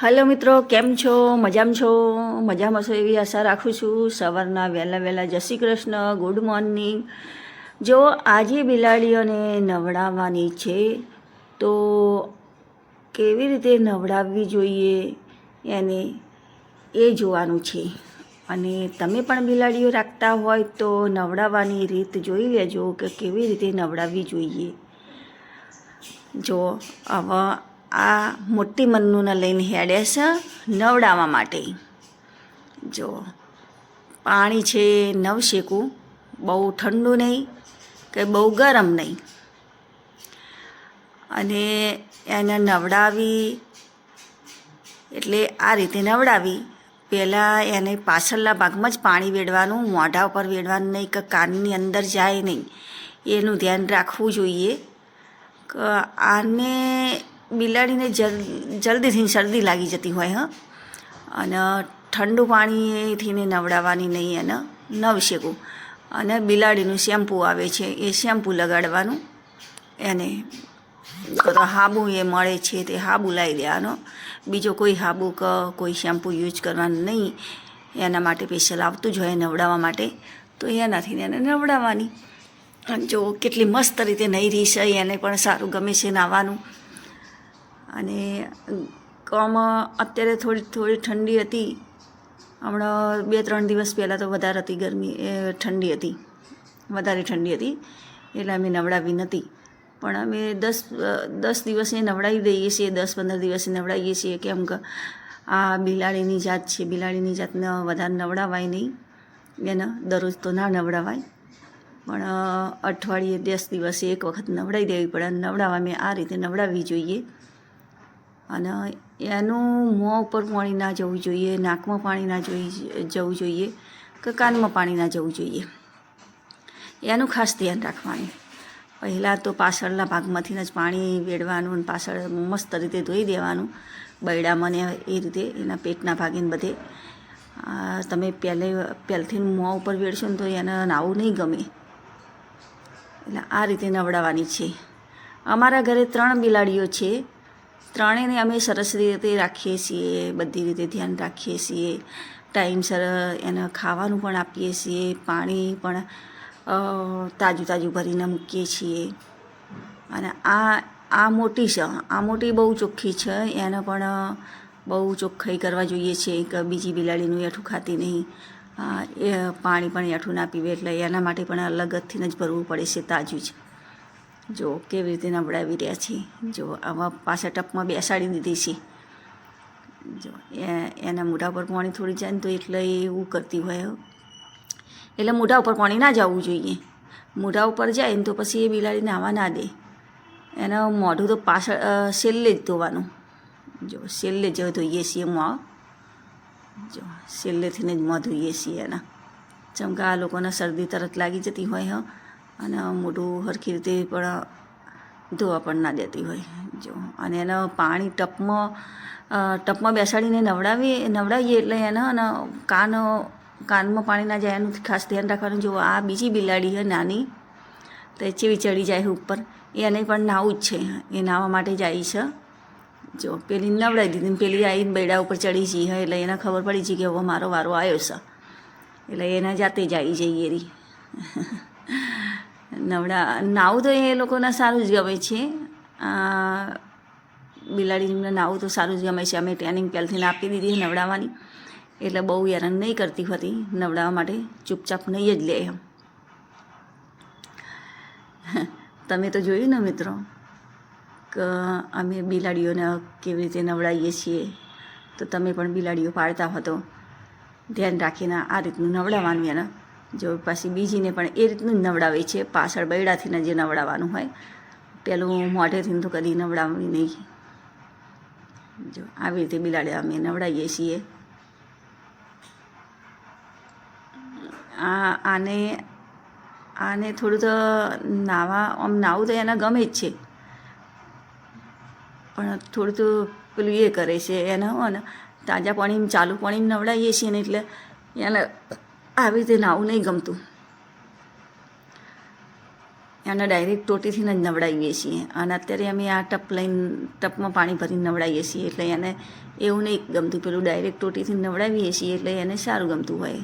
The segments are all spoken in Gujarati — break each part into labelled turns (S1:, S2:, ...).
S1: હલો મિત્રો, કેમ છો? મજામાં છો? મજામાં છો એવી આશા રાખું છું. સવારના વહેલા વહેલા જય શ્રી કૃષ્ણ, ગુડ મોર્નિંગ. જો આજે બિલાડીઓને નવડાવવાની છે, તો કેવી રીતે નવડાવવી જોઈએ એને એ જોવાનું છે. અને તમે પણ બિલાડીઓ રાખતા હોય તો નવડાવવાની રીત જોઈ લેજો કે કેવી રીતે નવડાવવી જોઈએ. જો હવે આ મોટી મન્નુને લઈને હેડે છે નવડાવવા માટે. જો, પાણી છે નવ શેકું, બહુ ઠંડુ નહીં કે બહુ ગરમ નહીં. અને એને નવડાવી, એટલે આ રીતે નવડાવી. પહેલાં એને પાછળના ભાગમાં જ પાણી વેડવાનું, મોઢા ઉપર વેડવાનું નહીં કે કાનની અંદર જાય નહીં. એનું ધ્યાન રાખવું જોઈએ. આને બિલાડીને જલ, જલ્દીથી શરદી લાગી જતી હોય, હં. અને ઠંડુ પાણીથી નવડાવવાની નહીં એને નવ શેકું. અને બિલાડીનું શેમ્પૂ આવે છે, એ શેમ્પૂ લગાડવાનું. એને તો હાબુ એ મળે છે, તે હાબુ લાવી દેવાનો. બીજો કોઈ હાબુ કે, કોઈ શેમ્પૂ યુઝ કરવાનું નહીં. એના માટે સ્પેશિયલ આવતું જ હોય નવડાવવા માટે. તો એનાથી એને નવડાવવાની. જો કેટલી મસ્ત રીતે નહીં રહી છે, એને પણ સારું ગમે છે નાહવાનું. અને કમ અત્યારે થોડી થોડી ઠંડી હતી. હમણાં બે, ત્રણ દિવસ પહેલાં તો વધારે હતી ગરમી, એ ઠંડી હતી. વધારે ઠંડી હતી, એટલે અમે નવડાવી નથી પણ અમે દસ દસ દિવસે નવડાવી દઈએ છીએ, દસ, પંદર દિવસે નવડાવીએ છીએ. કેમ કે આ બિલાડીની જાત છે. બિલાડીની જાતને વધારે નવડાવાય નહીં. એને દરરોજ તો ના નવડાવાય. પણ, અઠવાડિયે દસ દિવસે એક વખત નવડાવી દેવી પડે. નવડાવવા મેં આ રીતે નવડાવવી જોઈએ. અને એનું મોં ઉપર પાણી ના જવું જોઈએ, નાકમાં પાણી ના જોઈ જવું જોઈએ, કે કાનમાં પાણી ના જવું જોઈએ. એનું ખાસ ધ્યાન રાખવાનું. પહેલાં તો પાછળના ભાગમાંથી જ પાણી વેડવાનું અને પાછળ મસ્ત રીતે ધોઈ દેવાનું, બૈડામાં ને એ રીતે એના પેટના ભાગીને બધે. તમે પહેલે, પહેલથી મોં ઉપર વેડશો ને તો એને નાવું નહીં ગમે. એટલે આ રીતે નવડાવવાની છે. અમારા ઘરે ત્રણ બિલાડીઓ છે. ત્રણેયને અમે સરસ રીતે રાખીએ છીએ, બધી રીતે ધ્યાન રાખીએ છીએ. ટાઈમસર એને ખાવાનું પણ આપીએ છીએ, પાણી પણ તાજું તાજું ભરીને મૂકીએ છીએ. અને આ આ મોટી છે આ મોટી બહુ ચોખ્ખી છે, એને પણ બહુ ચોખ્ખાઈ કરવા જોઈએ છે કે બીજી બિલાડીનું એઠું ખાતી નહીં. એ પાણી પણ એઠું ના પીવે એટલે એના માટે પણ અલગથી જ ભરવું પડે છે, તાજું જ. જો કેવી રીતે નવડાવી રહ્યા છે જો આમાં પાછા ટપમાં બેસાડી દીધી છે. જો એના મોઢા પર પાણી થોડી જાય ને તો એટલે એવું કરતી હોય એટલે મોઢા ઉપર પાણી ના જવું જોઈએ. મોઢા ઉપર જાય ને તો પછી એ બિલાડી નાવા ના દે. એનો મોઢું તો પાછળ છેલ્લે જ ધોવાનું. જો છેલ્લે જ ધોઈએ છીએ મોં જો છેલ્લેથીને જ મોં ધોઈએ છીએ એના. ચમકા આ લોકોને શરદી તરત લાગી જતી હોય હ. અને મોઢું સરખી રીતે પણ ધોવા પણ ના દેતી હોય. જો, અને એના પાણી ટપમાં ટપમાં બેસાડીને નવડાવીએ નવડાવીએ એટલે એના અને કાન, કાનમાં પાણી ના જાય એનું ખાસ ધ્યાન રાખવાનું. જો, આ બીજી બિલાડી છે નાની, તો ચીવી ચડી જાય ઉપર. એને પણ નાવું જ છે. એ નાહવા માટે જાય છે. જો, પેલી નવડાવી દીધી પેલી આવીને બેડા ઉપર ચડી જઈ હોય એટલે એને ખબર પડી છે કે હવે મારો વારો આવ્યો છે. એટલે એના જાતે જ જઈએ રી. નવડા, નાવું તો એ લોકોને સારું જ ગમે છે. બિલાડીને નાવું તો સારું જ ગમે છે. અમે ટ્રેનિંગ પહેલથી આપી દીધી નવડાવવાની. એટલે બહુ હેરાન નહીં કરતી હતી નવડાવવા માટે. ચૂપચાપ નહીં જ લે એમ. તમે તો જોયું ને મિત્રો, કે અમે બિલાડીઓને કેવી રીતે નવડાવીએ છીએ? તો તમે પણ બિલાડીઓ પાળતા હતો ધ્યાન રાખીને આ રીતનું નવડાવવાનું એને. જો પાછી બીજીને પણ એ રીતનું જ નવડાવે છે. પાછળ બૈડાથીને જે નવડાવવાનું હોય, પેલું મોઢેથી તો કદી નવડાવવી નહીં. જો આવી રીતે બિલાડી અમે નવડાવીએ છીએ. આ આને આને થોડું તો નાવા, આમ નાવું તો એને ગમે જ છે. પણ થોડું તો પેલું એ કરે છે, એને હો ને તાજા પાણીમાં, ચાલુ પાણીમાં નવડાવીએ છીએ ને એટલે એને આવી રીતે નાવું નહીં ગમતું. એને ડાયરેક્ટ ટોટીથી જ નવડાવીએ છીએ. અને અત્યારે અમે આ ટપ લઈને, ટપમાં પાણી ભરીને નવડાવીએ છીએ. એટલે એને એવું નહીં ગમતું. પેલું ડાયરેક્ટ ટોટીથી નવડાવીએ છીએ એટલે એને સારું ગમતું હોય.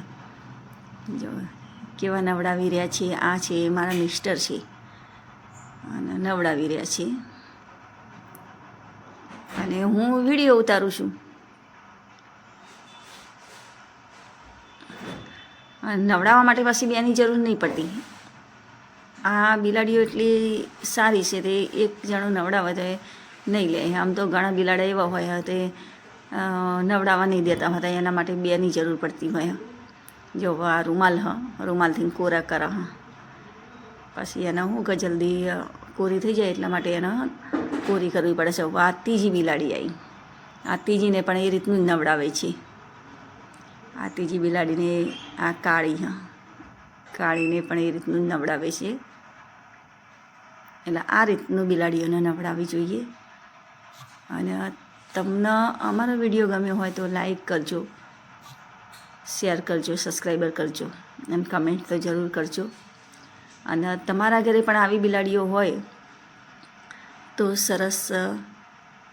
S1: જો, કેવા નવડાવી રહ્યા છે આ છે મારા મિસ્ટર છે. અને નવડાવી રહ્યા છીએ. અને હું વીડિયો ઉતારું છું. નવડાવવા માટે પાછી બેની જરૂર નહીં પડતી. આ બિલાડીઓ એટલી સારી છે તે એક જણો નવડાવે તો નહીં લે. આમ તો ઘણા બિલાડા એવા હોય, તે નવડાવવા નહીં દેતા હતા, એના માટે બેની જરૂર પડતી હોય. જો આ રૂમાલ હ, રૂમાલથી કોરા કરા હ. પછી એને શું કે જલ્દી કોરી થઈ જાય એટલા માટે એને કોરી કરવી પડે છે. આ ત્રીજી બિલાડી આવી આ ત્રીજીને પણ એ રીતનું જ નવડાવે છે. આ ત્રીજી બિલાડીને આ કાળી, હા. કાળીને પણ એ રીતનું નવડાવે છે. એટલે આ રીતનું બિલાડીઓને નવડાવવી જોઈએ. અને તમને અમારો વીડિયો ગમ્યો હોય તો લાઈક કરજો, શેર કરજો, સબસ્ક્રાઈબર કરજો અને કમેન્ટ તો જરૂર કરજો. અને તમારા ઘરે પણ આવી બિલાડીઓ હોય તો સરસ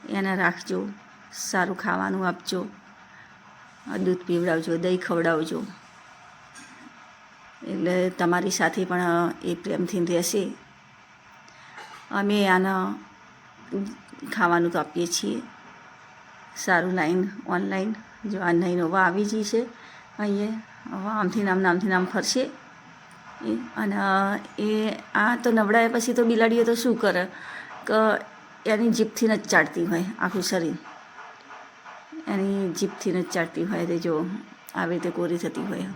S1: એને રાખજો, સારું ખાવાનું આપજો. દૂધ પીવડાવજો, દહીં ખવડાવજો. એટલે તમારી સાથે પણ એ પ્રેમથી રહેશે. અમે આના ખાવાનું તો આપીએ છીએ. સારું લાઈન, ઓનલાઈન, જો આ નહીં નવા આવી જઈ છે, અહીંયા, હવે આમથી નામ નામથી નામ ફરશે. એ, અને એ, આ તો નવડાયા પછી તો બિલાડીઓ તો શું કરે? કે, એની જીભથી જ ચાટતી હોય આખું શરીર. એની જીભથી જ ચાટતી હોય તે જો આવી રીતે કોરી થતી હોય.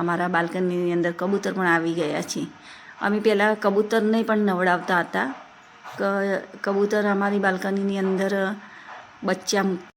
S1: અમારા બાલ્કનીની અંદર કબૂતર પણ આવી ગયા છે અમે પહેલાં કબૂતરને પણ નવડાવતા હતા. કબૂતર અમારી બાલ્કનીની અંદર બચ્ચા